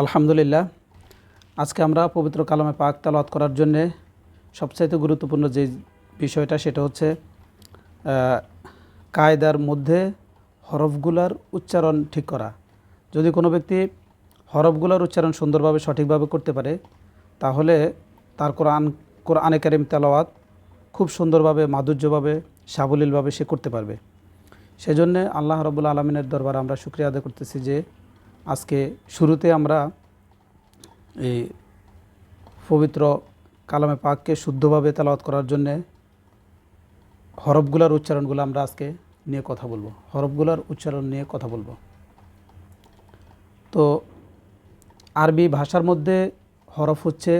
আলহামদুলিল্লাহ, আজকে আমরা পবিত্র কালামে পাক তালাওয়াত করার জন্যে সবচাইতে গুরুত্বপূর্ণ যে বিষয়টা সেটা হচ্ছে কায়দার মধ্যে হরফগুলার উচ্চারণ ঠিক করা। যদি কোনো ব্যক্তি হরফগুলার উচ্চারণ সুন্দরভাবে সঠিকভাবে করতে পারে, তাহলে তার কোরআন, কোরআনে কারিম তেলাওয়াত খুব সুন্দরভাবে, মাধুর্যভাবে, সাবলীলভাবে সে করতে পারবে। সেজন্যে আল্লাহ রবুল আলমিনের দরবার আমরা শুক্রিয়া আদায় করতেছি যে আজকে শুরুতে আমরা এই পবিত্র কালামে পাককে শুদ্ধভাবে তেলাওয়াত করার জন্যে হরফগুলার উচ্চারণগুলো আমরা আজকে নিয়ে কথা বলব। হরফগুলার উচ্চারণ নিয়ে কথা বলব। তো আরবি ভাষার মধ্যে হরফ হচ্ছে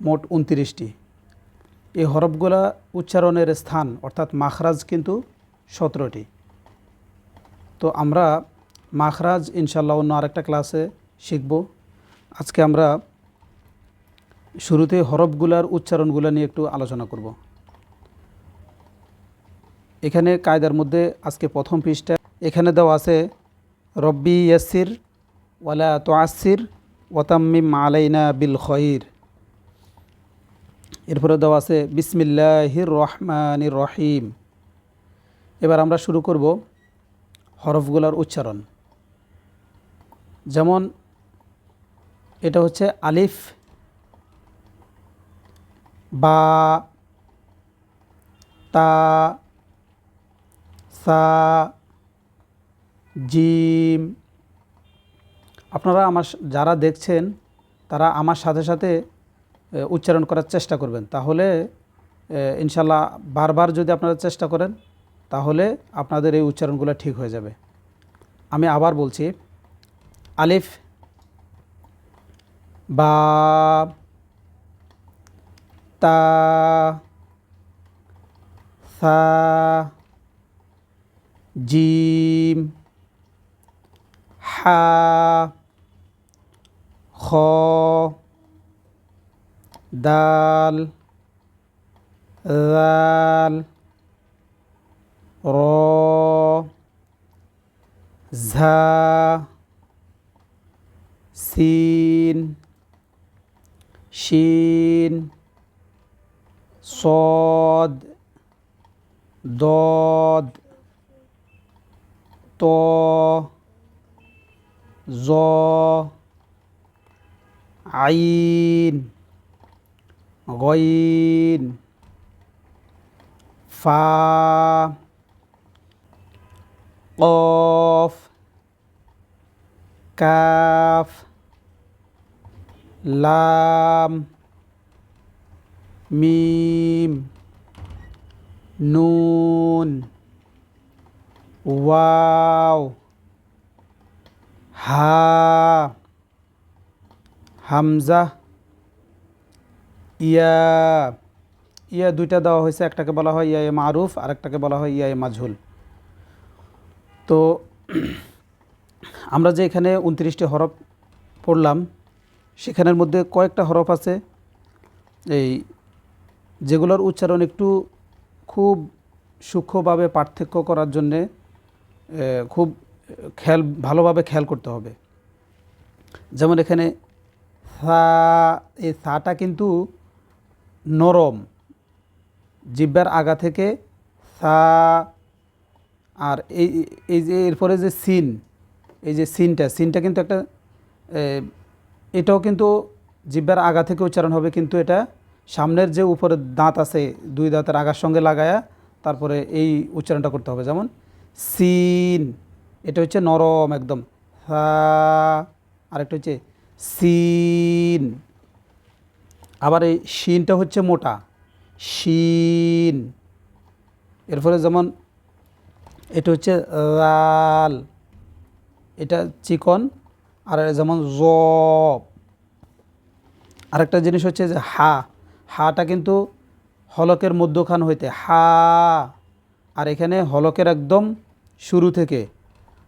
মোট উনত্রিশটি। এই হরফগুলা উচ্চারণের স্থান অর্থাৎ মাখরাজ কিন্তু সতেরোটি। তো আমরা মাখরাজ ইনশাল্লাহ অন্য আরেকটা ক্লাসে শিখব। আজকে আমরা শুরুতে হরফগুলার উচ্চারণগুলো নিয়ে একটু আলোচনা করব। এখানে কায়দার মধ্যে আজকে প্রথম পৃষ্ঠা, এখানে দেওয়া আছে, রব্বি ইয়াসির ওয়ালা তোয়াসির ওয়াতাম্মিম আলাইনা বিল খয়ির। এরপরে দেওয়া আছে, বিসমিল্লাহির রহমানির রহিম। এবার আমরা শুরু করব হরফগুলার উচ্চারণ। যেমন এটা হচ্ছে আলিফ বা তা, সা, জিম। আপনারা আমার যারা দেখছেন, তারা আমার সাথে সাথে উচ্চারণ করার চেষ্টা করবেন। তাহলে ইনশাল্লাহ বারবার যদি আপনারা চেষ্টা করেন, তাহলে আপনাদের এই উচ্চারণগুলো ঠিক হয়ে যাবে। আমি আবার বলছি আলিফ বা তা সা জিম হা খ দাল দাল র ঝা সিন শিন صاد ضاد ط ظ عين غين فا قاف كاف লাম, মিম, নুন, ওয়াও, হা, হামজা, ইয়া ইয়া দুইটা দেওয়া হয়েছে, একটাকে বলা হয় ইয়া এ মারুফ আর একটাকে বলা হয় ইয়া এ মাঝুল তো আমরা যে এখানে উনত্রিশটি হরফ পড়লাম সেখানের মধ্যে কয়েকটা হরফ আছে। এই যেগুলোর উচ্চারণ একটু খুব সূক্ষ্মভাবে পার্থক্য করার জন্যে খুব খেয়াল, ভালোভাবে খেয়াল করতে হবে। যেমন এখানে সা, এই সাটা কিন্তু নরম। জিব্বার আগা থেকে সা আর এই এই যে এরপরে যে সিন, এই যে সিনটা সিনটা কিন্তু একটা এটাও কিন্তু জিব্বার আগা থেকে উচ্চারণ হবে, কিন্তু এটা সামনের যে উপরে দাঁত আছে, দুই দাঁতের আগার সঙ্গে লাগায়া তারপরে এই উচ্চারণটা করতে হবে। যেমন সিন, এটা হচ্ছে নরম একদম। আরেকটা হচ্ছে সিন। আবার এই শিনটা হচ্ছে মোটা। শিন এরপরে যেমন এটা হচ্ছে রাল এটা চিকন। আর যেমন জব আরেকটা জিনিস হচ্ছে যে হা, হাটা কিন্তু হলকের মধ্যখান হইতে, হা। আর এখানে হলকের একদম শুরু থেকে,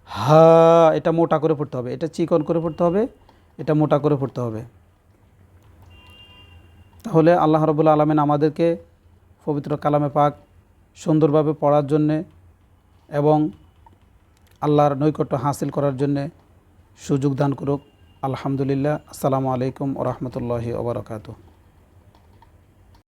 হা, এটা মোটা করে পড়তে হবে, এটা চিকন করে পড়তে হবে, এটা মোটা করে পড়তে হবে। তাহলে আল্লাহ রবুল্লা আলমিন আমাদেরকে পবিত্র কালামে পাক সুন্দরভাবে পড়ার জন্যে এবং আল্লাহর নৈকট্য হাসিল করার জন্যে সুযোগ দান করুক। আলহামদুলিল্লাহ আসসালামু আলাইকুম ওরহমতুল্লাহি ওবরাকাতু